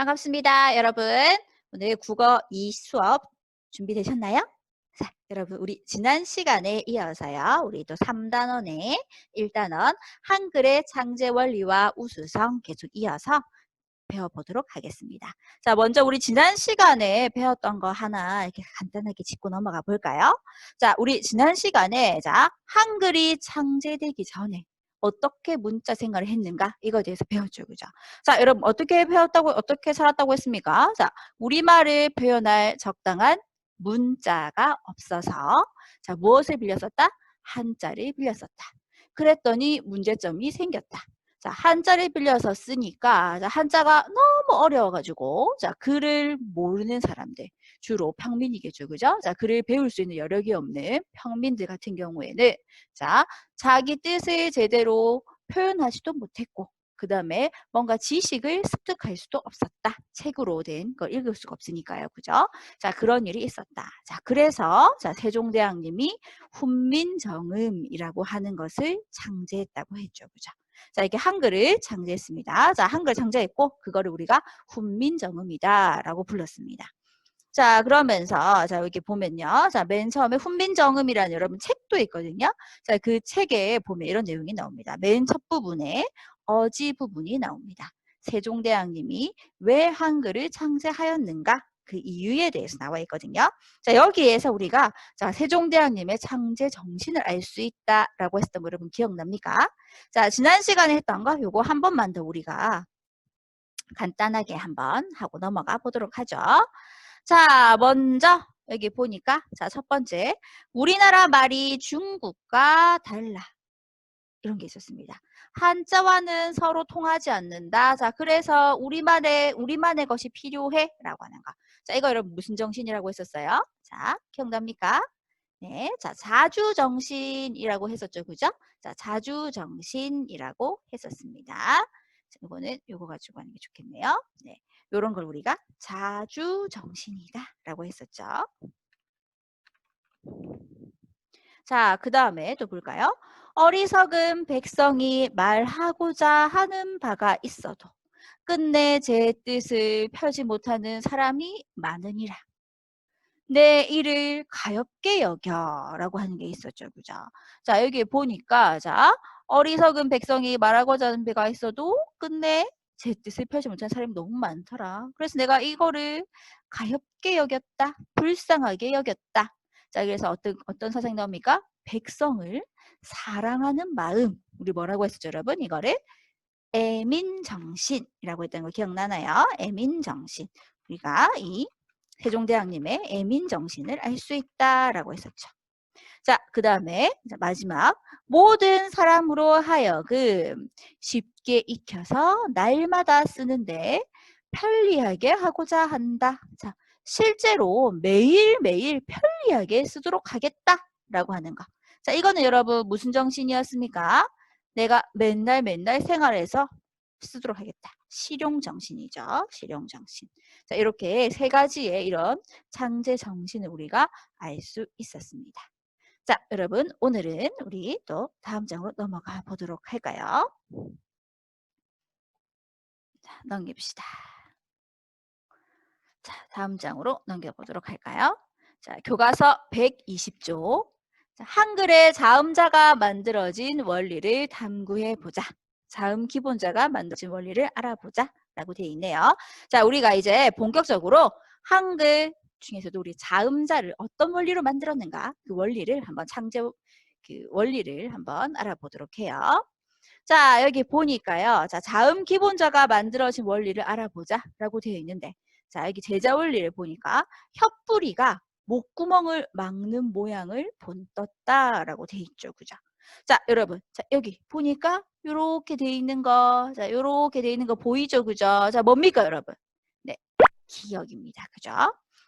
반갑습니다, 여러분. 오늘 국어 2 수업 준비되셨나요? 자, 여러분, 우리 지난 시간에 이어서요, 우리 또 3단원의 1단원 한글의 창제 원리와 우수성 계속 이어서 배워보도록 하겠습니다. 자, 먼저 우리 지난 시간에 배웠던 거 하나 이렇게 간단하게 짚고 넘어가 볼까요? 자, 우리 지난 시간에 자, 한글이 창제되기 전에 어떻게 문자 생활을 했는가 이거에 대해서 배웠죠. 그죠? 자, 여러분 어떻게 배웠다고 어떻게 살았다고 했습니까? 자, 우리말을 표현할 적당한 문자가 없어서 자, 무엇을 빌렸었다? 한자를 빌렸었다. 그랬더니 문제점이 생겼다. 자, 한자를 빌려서 쓰니까 자, 한자가 너무 어려워가지고 자, 글을 모르는 사람들 주로 평민이겠죠. 그죠? 자, 글을 배울 수 있는 여력이 없는 평민들 같은 경우에는 자, 자기 뜻을 제대로 표현하지도 못했고 그 다음에 뭔가 지식을 습득할 수도 없었다. 책으로 된 걸 읽을 수가 없으니까요. 그죠? 자, 그런 일이 있었다. 자, 그래서 자, 세종대왕님이 훈민정음이라고 하는 것을 창제했다고 했죠. 그죠? 자, 이렇게 한글을 창제했습니다. 자, 한글 창제했고 그거를 우리가 훈민정음이다라고 불렀습니다. 자, 그러면서 자, 여기 보면요. 자, 맨 처음에 훈민정음이라는 여러분 책도 있거든요. 자, 그 책에 보면 이런 내용이 나옵니다. 맨 첫 부분에 어지 부분이 나옵니다. 세종대왕님이 왜 한글을 창제하였는가? 그 이유에 대해서 나와 있거든요. 자, 여기에서 우리가 자, 세종대왕님의 창제 정신을 알 수 있다라고 했던 거 여러분 기억납니까? 자, 지난 시간에 했던 거 요거 한 번만 더 우리가 간단하게 한번 하고 넘어가 보도록 하죠. 자, 먼저 여기 보니까 자, 첫 번째. 우리나라 말이 중국과 달라. 이런 게 있었습니다. 한자와는 서로 통하지 않는다. 자, 그래서 우리만의 우리만의 것이 필요해라고 하는 거. 자, 이거 여러분 무슨 정신이라고 했었어요? 자, 기억납니까? 네, 자, 자주 정신이라고 했었죠, 그죠? 자, 자주 정신이라고 했었습니다. 자, 이거는 요거 가지고 하는 게 좋겠네요. 네, 요런 걸 우리가 자주 정신이다라고 했었죠. 자, 그 다음에 또 볼까요? 어리석은 백성이 말하고자 하는 바가 있어도 끝내 제 뜻을 펴지 못하는 사람이 많으니라. 내 일을 가엽게 여겨라고 하는 게 있었죠. 그죠? 자, 여기 보니까 자, 어리석은 백성이 말하고자 하는 바가 있어도 끝내 제 뜻을 펴지 못하는 사람이 너무 많더라. 그래서 내가 이거를 가엽게 여겼다. 불쌍하게 여겼다. 자, 그래서 어떤 어떤 사상이 나옵니까? 백성을 사랑하는 마음. 우리 뭐라고 했었죠, 여러분? 이거를 애민정신이라고 했던 거 기억나나요? 애민정신. 우리가 이 세종대왕님의 애민정신을 알 수 있다라고 했었죠. 자, 그 다음에 마지막 모든 사람으로 하여금 쉽게 익혀서 날마다 쓰는데 편리하게 하고자 한다. 자, 실제로 매일매일 편리하게 쓰도록 하겠다라고 하는 거. 자, 이거는 여러분 무슨 정신이었습니까? 내가 맨날 맨날 생활에서 쓰도록 하겠다. 실용정신이죠. 실용정신. 자, 이렇게 세 가지의 이런 창제 정신을 우리가 알 수 있었습니다. 자, 여러분 오늘은 우리 또 다음 장으로 넘어가 보도록 할까요? 자, 넘깁시다. 자, 다음 장으로 넘겨보도록 할까요? 자, 교과서 120조. 자, 한글의 자음자가 만들어진 원리를 탐구해 보자. 자음 기본자가 만들어진 원리를 알아보자. 라고 되어 있네요. 자, 우리가 이제 본격적으로 한글 중에서도 우리 자음자를 어떤 원리로 만들었는가 그 원리를 한번 창제 그 원리를 한번 알아보도록 해요. 자, 여기 보니까요. 자, 자음 기본자가 만들어진 원리를 알아보자 라고 되어 있는데 자, 여기 제자 원리를 보니까 혀뿌리가 목구멍을 막는 모양을 본떴다라고 돼 있죠. 그죠? 자, 여러분. 자, 여기 보니까 이렇게 돼 있는 거. 자, 이렇게 돼 있는 거 보이죠? 그죠? 자, 뭡니까, 여러분? 네. 기억입니다. 그죠?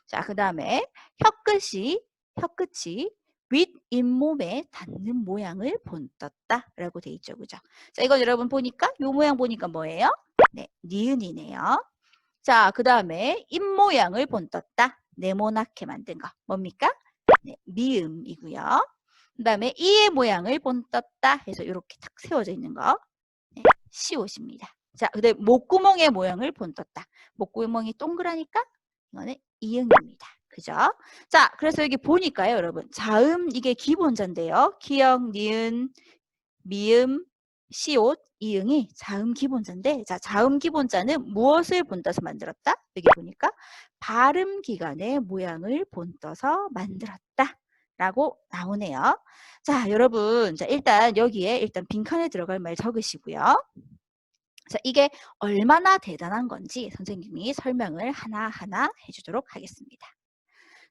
자, 그다음에 혀끝이 혀끝이 윗 잇몸에 닿는 모양을 본떴다라고 돼 있죠. 그죠? 자, 이거 여러분 보니까 요 모양 보니까 뭐예요? 네, 니은이네요. 자, 그다음에 입 모양을 본떴다. 네모나게 만든 거 뭡니까? 네, 미음이고요. 그 다음에 이의 모양을 본떴다 해서 이렇게 탁 세워져 있는 거 네, 시옷입니다. 자, 근데 목구멍의 모양을 본떴다. 목구멍이 동그라니까 이거는 이응입니다. 그죠? 자, 그래서 여기 보니까요, 여러분. 자음 이게 기본자인데요. 기역, 니은, 미음, 시옷, 이응이 자음 기본자인데 자, 자음 기본자는 무엇을 본떠서 만들었다? 여기 보니까 발음 기간의 모양을 본떠서 만들었다. 라고 나오네요. 자, 여러분. 자, 일단 여기에 일단 빈칸에 들어갈 말 적으시고요. 자, 이게 얼마나 대단한 건지 선생님이 설명을 하나하나 해주도록 하겠습니다.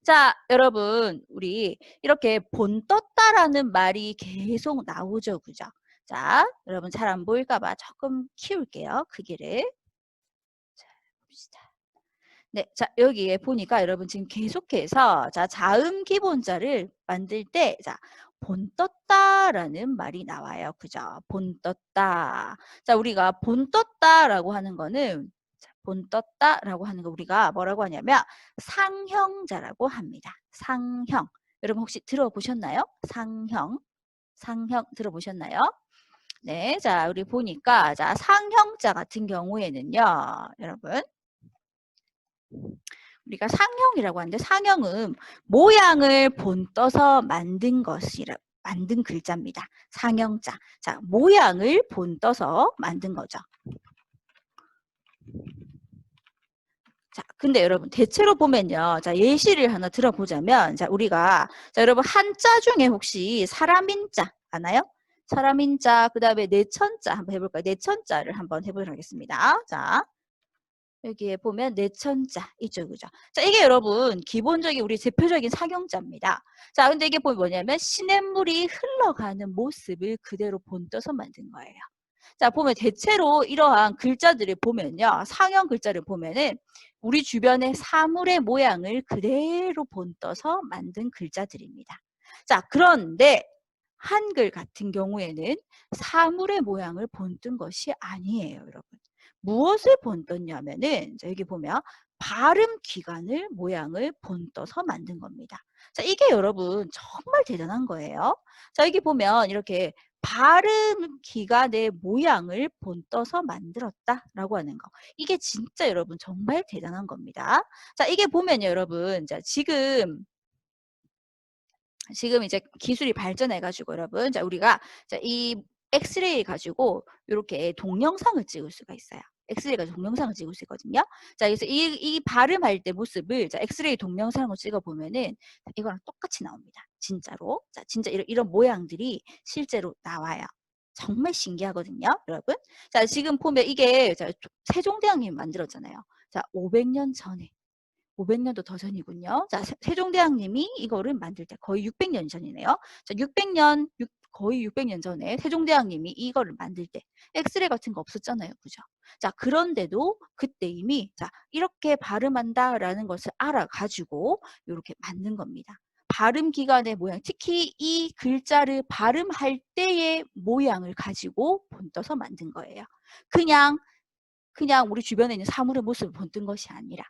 자, 여러분, 우리 이렇게 본떴다라는 말이 계속 나오죠, 그죠? 자, 여러분 잘 안 보일까봐 조금 키울게요, 크기를. 자, 봅시다. 네, 자, 여기에 보니까 여러분 지금 계속해서 자, 자음 기본자를 만들 때, 자, 본떴다라는 말이 나와요. 그죠? 본떴다. 자, 우리가 본떴다라고 하는 거는 본떴다라고 하는 거 우리가 뭐라고 하냐면 상형자라고 합니다. 상형. 여러분 혹시 들어보셨나요? 상형. 상형 들어보셨나요? 네, 자, 우리 보니까 자, 상형자 같은 경우에는요. 여러분 우리가 상형이라고 하는데 상형은 모양을 본떠서 만든 것이라 만든 글자입니다. 상형자. 자, 모양을 본떠서 만든 거죠. 자, 근데 여러분 대체로 보면요. 자, 예시를 하나 들어보자면 자, 우리가 자, 여러분 한자 중에 혹시 사람인 자 아나요? 사람인자 그 다음에 내천자 한번 해 볼까요? 내천자를 한번 해 보도록 하겠습니다. 자. 여기에 보면 내천자 있죠 그죠 자 이게 여러분 기본적인 우리 대표적인 사경자입니다 자 근데 이게 뭐냐면 시냇물이 흘러가는 모습을 그대로 본떠서 만든 거예요 자 보면 대체로 이러한 글자들을 보면요 상형 글자를 보면은 우리 주변의 사물의 모양을 그대로 본떠서 만든 글자들입니다 자 그런데 한글 같은 경우에는 사물의 모양을 본뜬 것이 아니에요 여러분 무엇을 본떴냐면은 여기 보면 발음 기관을 모양을 본떠서 만든 겁니다. 자, 이게 여러분 정말 대단한 거예요. 자, 여기 보면 이렇게 발음 기관의 모양을 본떠서 만들었다라고 하는 거. 이게 진짜 여러분 정말 대단한 겁니다. 자, 이게 보면요, 여러분. 자, 지금 지금 이제 기술이 발전해가지고 여러분, 자 우리가 자 이 엑스레이 가지고 이렇게 동영상을 찍을 수가 있어요. 엑스레이 가지고 동영상을 찍을 수 있거든요. 자, 그래서 이, 이 발음할 때 모습을 자, 엑스레이 동영상을 찍어 보면은 이거랑 똑같이 나옵니다. 진짜로. 자, 진짜 이런, 이런 모양들이 실제로 나와요. 정말 신기하거든요, 여러분. 자, 지금 보면 이게 자, 세종대왕님이 만들었잖아요. 자, 500년 전에 500년도 더 전이군요. 자, 세종대왕님이 이거를 만들 때 거의 600년 전이네요. 자, 600년, 6, 거의 600년 전에 세종대왕님이 이거를 만들 때 엑스레이 같은 거 없었잖아요. 그죠? 자, 그런데도 그때 이미 자, 이렇게 발음한다라는 것을 알아가지고 이렇게 만든 겁니다. 발음 기관의 모양, 특히 이 글자를 발음할 때의 모양을 가지고 본떠서 만든 거예요. 그냥 그냥 우리 주변에 있는 사물의 모습을 본뜬 것이 아니라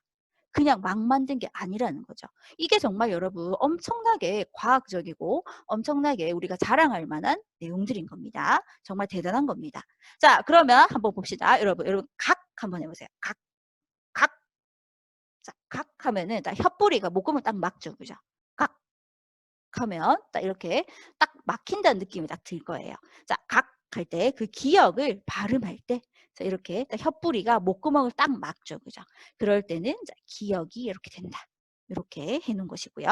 그냥 막 만든 게 아니라는 거죠. 이게 정말 여러분 엄청나게 과학적이고 엄청나게 우리가 자랑할 만한 내용들인 겁니다. 정말 대단한 겁니다. 자, 그러면 한번 봅시다. 여러분, 여러분 각 한번 해보세요. 각, 각. 자, 각 하면은 딱 혓뿌리가 목구멍 딱 막죠. 그죠? 각 하면 딱 이렇게 딱 막힌다는 느낌이 딱 들 거예요. 자, 각 할 때 그 기억을 발음할 때 자, 이렇게 혓뿌리가 목구멍을 딱 막죠. 그죠? 그럴 때는 자, 기억이 이렇게 된다. 이렇게 해놓은 것이고요.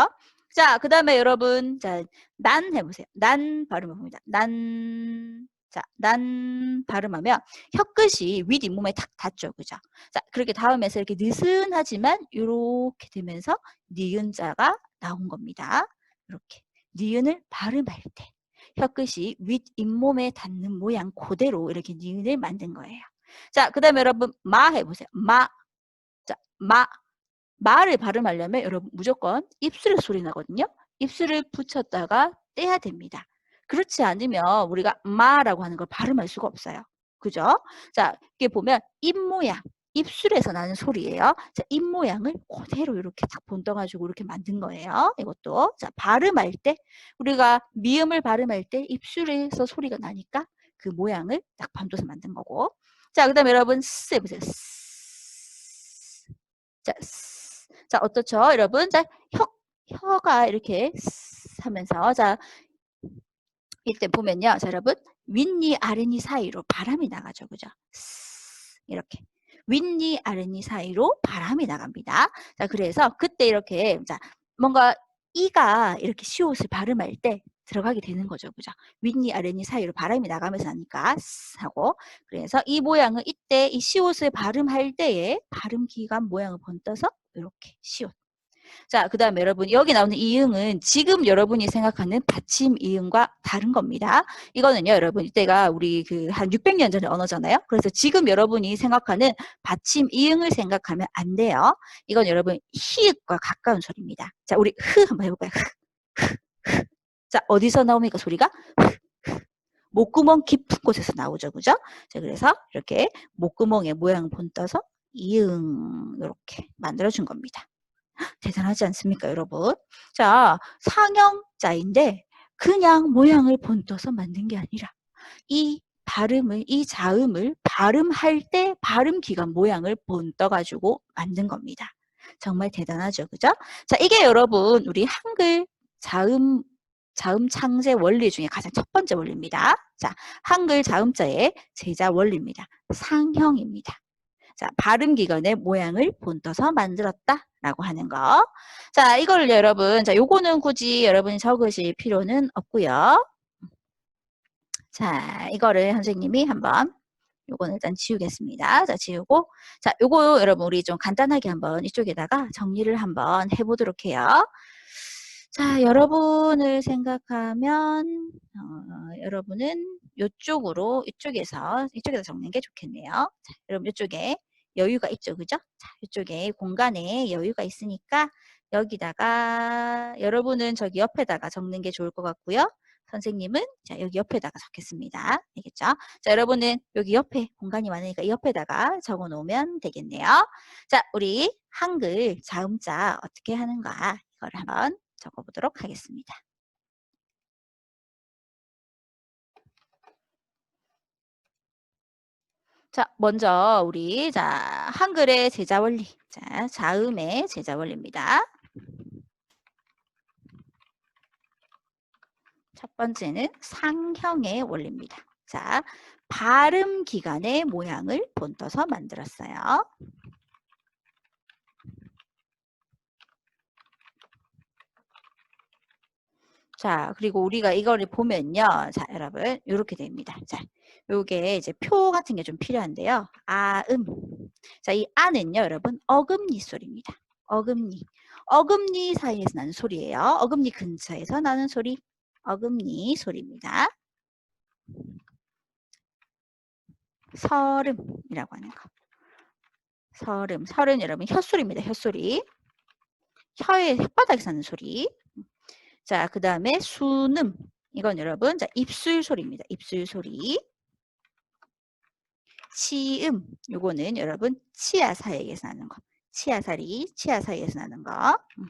자, 그 다음에 여러분, 자, 난 해보세요. 난 발음해 봅니다. 난, 자, 난 발음하면 혀끝이 윗 잇몸에 탁 닿죠. 그죠? 자, 그렇게 닿으면서 이렇게 느슨하지만 이렇게 되면서 니은자가 나온 겁니다. 이렇게. 니은을 발음할 때 혀끝이 윗 잇몸에 닿는 모양 그대로 이렇게 니은을 만든 거예요. 자, 그 다음에 여러분 마 해보세요. 마. 자, 마. 마를 발음하려면 여러분 무조건 입술에 소리 나거든요. 입술을 붙였다가 떼야 됩니다. 그렇지 않으면 우리가 마라고 하는 걸 발음할 수가 없어요. 그죠? 자, 이게 보면 입 모양, 입술에서 나는 소리예요. 자, 입 모양을 그대로 이렇게 딱 본떠가지고 이렇게 만든 거예요. 이것도. 자, 발음할 때 우리가 미음을 발음할 때 입술에서 소리가 나니까 그 모양을 딱 반도서 만든 거고 자, 그 다음에 여러분, 스 해보세요. 스. 자, 스. 자, 어떻죠? 여러분, 자, 혀, 혀가 이렇게 스 하면서, 자, 이때 보면요. 자, 여러분, 윗니, 아랫니 사이로 바람이 나가죠. 그죠? 스. 이렇게. 윗니, 아랫니 사이로 바람이 나갑니다. 자, 그래서 그때 이렇게, 자, 뭔가 이가 이렇게 시옷을 발음할 때 들어가게 되는 거죠. 그죠? 윗니 아랫니 사이로 바람이 나가면서 하니까 하고 그래서 이 모양은 이때 이 시옷을 발음할 때에 발음 기관 모양을 번떠서 이렇게 시옷 자, 그 다음에 여러분, 여기 나오는 이응은 지금 여러분이 생각하는 받침 이응과 다른 겁니다. 이거는요, 여러분, 이때가 우리 그 한 600년 전의 언어잖아요. 그래서 지금 여러분이 생각하는 받침 이응을 생각하면 안 돼요. 이건 여러분, 히읗과 가까운 소리입니다. 자, 우리 흐 한번 해볼까요? 흐, 흐, 흐. 자, 어디서 나옵니까, 소리가? 목구멍 깊은 곳에서 나오죠, 그죠? 자, 그래서 이렇게 목구멍의 모양 본떠서 이응, 이렇게 만들어준 겁니다. 대단하지 않습니까, 여러분? 자, 상형자인데 그냥 모양을 본떠서 만든 게 아니라 이 발음을, 이 자음을 발음할 때 발음 기관 모양을 본떠 가지고 만든 겁니다. 정말 대단하죠, 그죠? 자, 이게 여러분, 우리 한글 자음, 자음 창제 원리 중에 가장 첫 번째 원리입니다. 자, 한글 자음자의 제자 원리입니다. 상형입니다. 자, 발음 기관의 모양을 본떠서 만들었다 라고 하는 거. 자, 이걸 여러분, 자, 요거는 굳이 여러분이 적으실 필요는 없고요. 자, 이거를 선생님이 한번 요거는 일단 지우겠습니다. 자, 지우고 자, 요거 여러분 우리 좀 간단하게 한번 이쪽에다가 정리를 한번 해보도록 해요. 자, 여러분을 생각하면 어, 여러분은 이쪽으로 이쪽에서 이쪽에서 적는 게 좋겠네요. 자, 여러분 이쪽에 여유가 있죠. 그죠? 자, 이쪽에 공간에 여유가 있으니까 여기다가 여러분은 저기 옆에다가 적는 게 좋을 것 같고요. 선생님은 자 여기 옆에다가 적겠습니다. 알겠죠? 자 여러분은 여기 옆에 공간이 많으니까 옆에다가 적어 놓으면 되겠네요. 자 우리 한글 자음자 어떻게 하는가 이걸 한번 적어 보도록 하겠습니다. 자, 먼저 우리 자 한글의 제자 원리. 자, 자음의 제자 원리입니다. 첫 번째는 상형의 원리입니다. 자, 발음 기관의 모양을 본떠서 만들었어요. 자, 그리고 우리가 이거를 보면요. 자, 여러분, 이렇게 됩니다. 자, 요게 이제 표 같은 게 좀 필요한데요. 아음. 자, 이 아는요, 여러분, 어금니 소리입니다. 어금니. 어금니 사이에서 나는 소리예요. 어금니 근처에서 나는 소리. 어금니 소리입니다. 서름이라고 하는 거. 서름. 서름 여러분 혀소리입니다. 혀소리. 혀의 혓바닥에서 나는 소리. 자, 그 다음에 수능. 이건 여러분 자 입술 소리입니다. 입술 소리. 치음. 요거는 여러분 치아 사이에서 나는 거. 치아 사리, 치아 사이에서 나는 거. 음.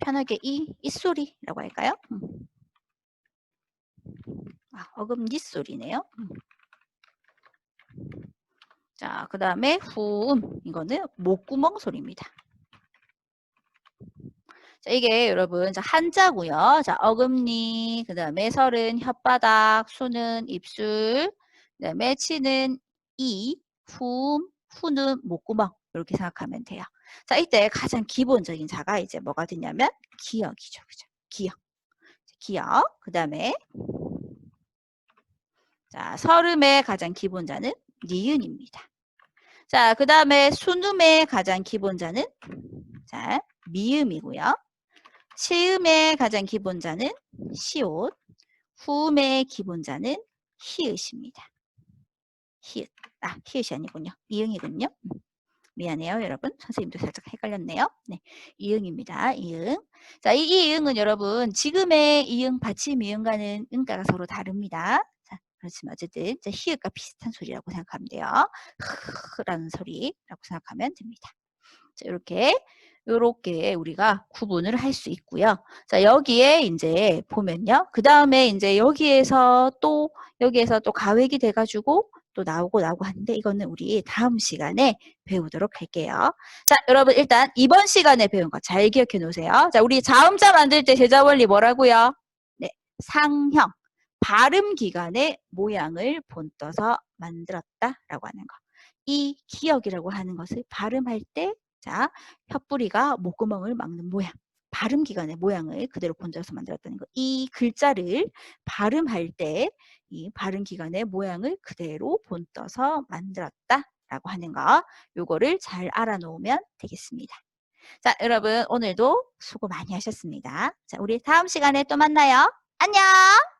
편하게 이, 이 소리라고 할까요? 음. 아, 어금니 소리네요. 음. 자, 그 다음에 후음. 이거는 목구멍 소리입니다. 자, 이게 여러분, 자, 한자고요. 자, 어금니, 그 다음에 설은 혓바닥, 수는 입술, 그 다음에 치는 이, 후, 후는 목구멍. 이렇게 생각하면 돼요. 자, 이때 가장 기본적인 자가 이제 뭐가 되냐면 기억이죠. 그죠? 기억. 기억. 그 다음에 자, 설음의 가장 기본자는 니은입니다. 자, 그 다음에 순음의 가장 기본자는 자, 미음이고요. 치음의 가장 기본자는 시옷, 후음의 기본자는 히읗입니다. 히읗. 아, 히읗이 아니군요. 이응이군요. 미안해요, 여러분. 선생님도 살짝 헷갈렸네요. 네, 이응입니다. 이응. 자, 이 이응은 여러분 지금의 이응 받침 이응과는 응가가 서로 다릅니다. 자, 그렇지만 어쨌든 히읗과 비슷한 소리라고 생각하면 돼요. 흐라는 소리라고 생각하면 됩니다. 자, 이렇게 요렇게 우리가 구분을 할 수 있고요. 자, 여기에 이제 보면요. 그 다음에 이제 여기에서 또, 여기에서 또 가획이 돼가지고 또 나오고 나오고 하는데 이거는 우리 다음 시간에 배우도록 할게요. 자, 여러분 일단 이번 시간에 배운 거 잘 기억해 놓으세요. 자, 우리 자음자 만들 때 제자 원리 뭐라고요? 네, 상형. 발음 기간의 모양을 본떠서 만들었다라고 하는 거. 이 기억이라고 하는 것을 발음할 때 자, 혀뿌리가 목구멍을 막는 모양. 발음 기간의 모양을 그대로 본떠서 만들었다는 거. 이 글자를 발음할 때 이 발음 기간의 모양을 그대로 본떠서 만들었다라고 하는 거. 요거를 잘 알아놓으면 되겠습니다. 자, 여러분 오늘도 수고 많이 하셨습니다. 자, 우리 다음 시간에 또 만나요. 안녕!